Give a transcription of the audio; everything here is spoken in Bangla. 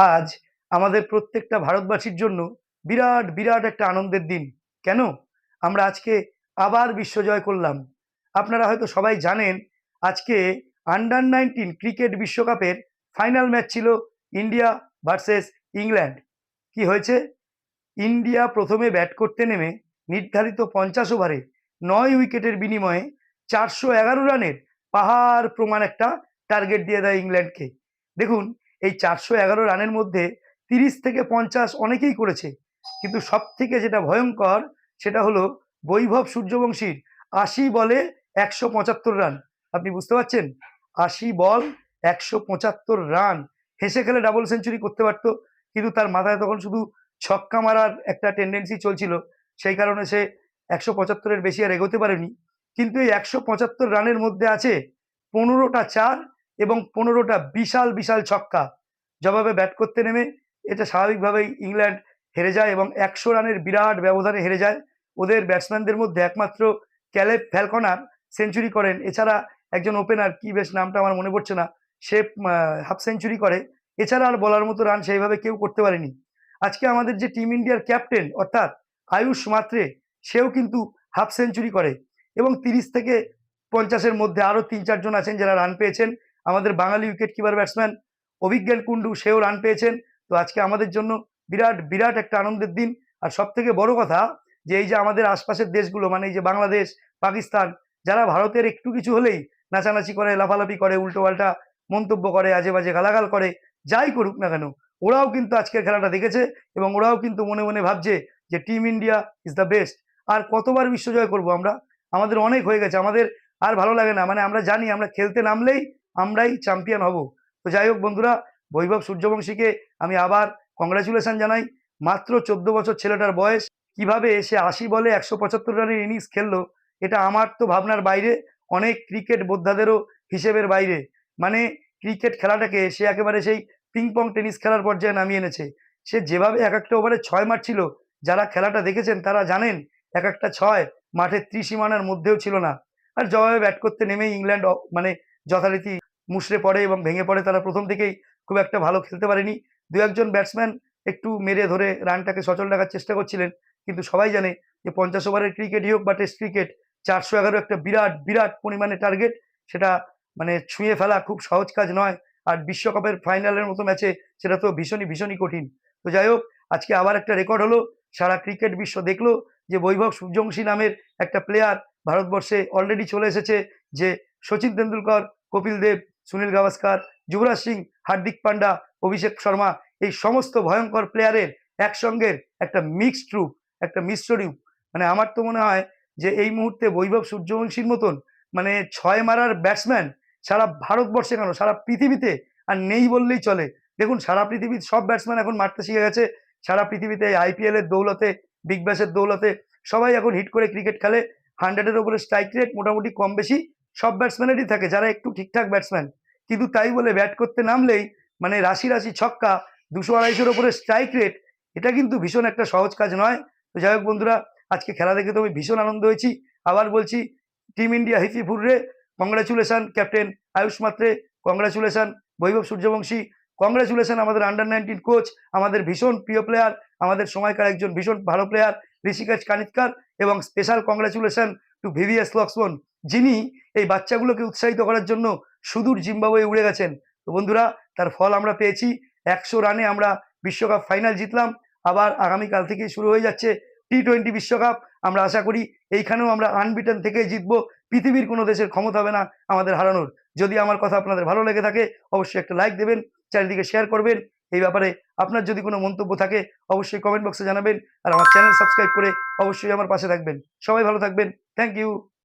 আজ আমাদের প্রত্যেকটা ভারতবাসীর জন্য বিরাট বিরাট একটা আনন্দের দিন। কেন? আমরা আজকে আবার বিশ্বজয় করলাম। আপনারা হয়তো সবাই জানেন, আজকে আন্ডার নাইনটিন ক্রিকেট বিশ্বকাপের ফাইনাল ম্যাচ ছিল ইন্ডিয়া ভার্সেস ইংল্যান্ড কি হয়েছে? ইন্ডিয়া প্রথমে ব্যাট করতে নেমে নির্ধারিত পঞ্চাশ ওভারে নয় উইকেটের বিনিময়ে চারশো এগারো রানের পাহাড় প্রমাণ একটা টার্গেট দিয়ে দেয় ইংল্যান্ডকে দেখুন এই চারশো এগারো রানের মধ্যে তিরিশ থেকে পঞ্চাশ অনেকেই করেছে। কিন্তু সব থেকে যেটা ভয়ঙ্কর, সেটা হলো বৈভব সূর্যবংশীর আশি বলে একশো পঁচাত্তর রান। আপনি বুঝতে পারছেন? আশি বল, একশো পঁচাত্তর রান। হেসে খেলে ডাবল সেঞ্চুরি করতে পারতো, কিন্তু তার মাথায় তখন শুধু ছক্কা মারার একটা টেন্ডেন্সি চলছিল। সেই কারণে সে একশো পঁচাত্তরের বেশি আর এগোতে পারেনি। কিন্তু এই একশো পঁচাত্তর রানের মধ্যে আছে পনেরোটা চার এবং পনেরোটা বিশাল বিশাল ছক্কা। জবাবে ব্যাট করতে নেমে এটা স্বাভাবিকভাবেই ইংল্যান্ড হেরে যায় এবং একশো রানের বিরাট ব্যবধানে হেরে যায়। ওদের ব্যাটসম্যানদের মধ্যে একমাত্র ক্যালেব ফ্যালকনার সেঞ্চুরি করেন। এছাড়া একজন ওপেনার কি বেশ নামটা আমার মনে পড়ছে না সে হাফ সেঞ্চুরি করে। এছাড়া আর বলার মতো রান সেইভাবে কেউ করতে পারেনি। আজকে আমাদের যে টিম ইন্ডিয়ার ক্যাপ্টেন অর্থাৎ আয়ুষ মাত্রে, সেও কিন্তু হাফ সেঞ্চুরি করে এবং তিরিশ থেকে পঞ্চাশের মধ্যে আরও তিন চারজন আছেন যারা রান পেয়েছেন। আমাদের বাঙালি wicket keeper batsman Abhigyan Kundu, সেও রান পেয়েছেন। তো আজকে আমাদের জন্য বিরাট বিরাট একটা আনন্দের দিন। আর সব থেকে বড় কথা যে এই যে আমাদের আশপাশের দেশগুলো মানে এই যে বাংলাদেশ, পাকিস্তান, যারা ভারতের একটু কিছু হলেই নাচানাচি করে, লাফালাফি করে উল্টো পাল্টা মন্তব্য করে আজে বাজে গালাগাল করে, যাই করুক না কেন, ওরাও কিন্তু আজকের খেলাটা দেখেছে এবং ওরাও কিন্তু মনে মনে ভাবছে যে team India is the best আর কতবার বিশ্বজয় করব আমরা? আমাদের অনেক হয়ে গেছে। আমাদের আর ভালো লাগে না। মানে আমরা জানি আমরা খেলতে নামলেই আমরাই চ্যাম্পিয়ন হব। তো যাই হোক বন্ধুরা, বৈভব সূর্যবংশীকে আমি আবার কংগ্রাচুলেশন জানাই। মাত্র চোদ্দ বছর ছেলেটার বয়স। কীভাবে সে আশি বলে একশো পঁচাত্তর রানের ইনিংস খেললো, এটা আমার তো ভাবনার বাইরে। অনেক ক্রিকেট বোদ্ধাদেরও হিসেবের বাইরে। মানে ক্রিকেট খেলাটাকে সে একেবারে সেই পিং পং টেনিস খেলার পর্যায়ে নামিয়ে এনেছে। সে যেভাবে এক একটা ওভারে ছয় মারছিল, যারা খেলাটা দেখেছেন তারা জানেন, এক একটা ছয় মাঠের ত্রিসীমানার মধ্যেও ছিল না। আর জবাবে ব্যাট করতে নেমেই ইংল্যান্ড মানে যথারীতি মুষড়ে পড়ে এবং ভেঙে পড়ে তারা প্রথম থেকেই খুব একটা ভালো খেলতে পারেনি। দু একজন ব্যাটসম্যান একটু মেরে ধরে রানটাকে সচল রাখার চেষ্টা করছিলেন, কিন্তু সবাই জানে যে পঞ্চাশ ওভারের ক্রিকেটই হোক বা টেস্ট ক্রিকেট চারশো এগারো একটা বিরাট বিরাট পরিমাণে টার্গেট সেটা মানে ছুঁয়ে ফেলা খুব সহজ কাজ নয়। আর বিশ্বকাপের ফাইনালের মতো ম্যাচে সেটা তো ভীষণই ভীষণই কঠিন। তো যাই হোক, আজকে আবার একটা রেকর্ড হলো, সারা ক্রিকেট বিশ্ব দেখল যে বৈভব সূর্যবংশী নামের একটা প্লেয়ার ভারতবর্ষে অলরেডি চলে এসেছে, যে সচিন তেন্ডুলকর, কপিল দেব সুনীল গাভাস্কার, যুবরাজ সিং, হার্দিক পান্ডা, অভিষেক শর্মা, এই সমস্ত ভয়ঙ্কর প্লেয়ারের একসঙ্গের একটা মিক্সড রূপ একটা মিশ্র রূপ মানে আমার তো মনে হয় যে এই মুহূর্তে বৈভব সূর্যবংশীর মতন মানে ছয় মারার ব্যাটসম্যান সারা ভারতবর্ষে কেন? সারা পৃথিবীতে আর নেই বললেই চলে। দেখুন, সারা পৃথিবীর সব ব্যাটসম্যান এখন মারতে শিখে গেছে। সারা পৃথিবীতে আইপিএল এর দৌলতে বিগ ব্যাশের দৌলতে সবাই এখন হিট করে ক্রিকেট খেলে। হান্ড্রেডের ওপরে স্ট্রাইক রেট মোটামুটি কম বেশি। সব ব্যাটসম্যানেরই থাকে, যারা একটু ঠিকঠাক ব্যাটসম্যান কিন্তু তাই বলে ব্যাট করতে নামলেই মানে রাশি রাশি ছক্কা, দুশো আড়াইশোর ওপরে স্ট্রাইক রেট এটা কিন্তু ভীষণ একটা সহজ কাজ নয়। তো যাই হোক বন্ধুরা, আজকে খেলা দেখে তো আমি ভীষণ আনন্দ হয়েছি। আবার বলছি team India hip hooray congratulation captain Ayush Mhatre congratulation Vaibhav Suryavanshi congratulation আমাদের আন্ডার নাইনটিন কোচ আমাদের ভীষণ প্রিয় প্লেয়ার আমাদের সময়কার একজন ভীষণ ভালো প্লেয়ার ঋষিকাজ কানিতকার এবং special congratulation to VVS Laxman যিনি এই বাচ্চাগুলোকে উৎসাহিত করার জন্য সুদূর জিম্বাবুয়ে উড়ে গেছেন। তো বন্ধুরা, তার ফল আমরা পেয়েছি। একশো রানে আমরা বিশ্বকাপ ফাইনাল জিতলাম। আবার আগামীকাল থেকেই শুরু হয়ে যাচ্ছে টি টোয়েন্টি বিশ্বকাপ। আমরা আশা করি এইখানেও আমরা আনবিটেন থেকে জিতবো। পৃথিবীর কোনো দেশের ক্ষমতা হবে না আমাদের হারানোর। যদি আমার কথা আপনাদের ভালো লেগে থাকে, অবশ্যই একটা লাইক দেবেন চারিদিকে শেয়ার করবেন। এই ব্যাপারে আপনার যদি কোনো মন্তব্য থাকে, অবশ্যই কমেন্ট বক্সে জানাবেন। আর আমার চ্যানেল সাবস্ক্রাইব করে অবশ্যই আমার পাশে থাকবেন। সবাই ভালো থাকবেন। Thank you.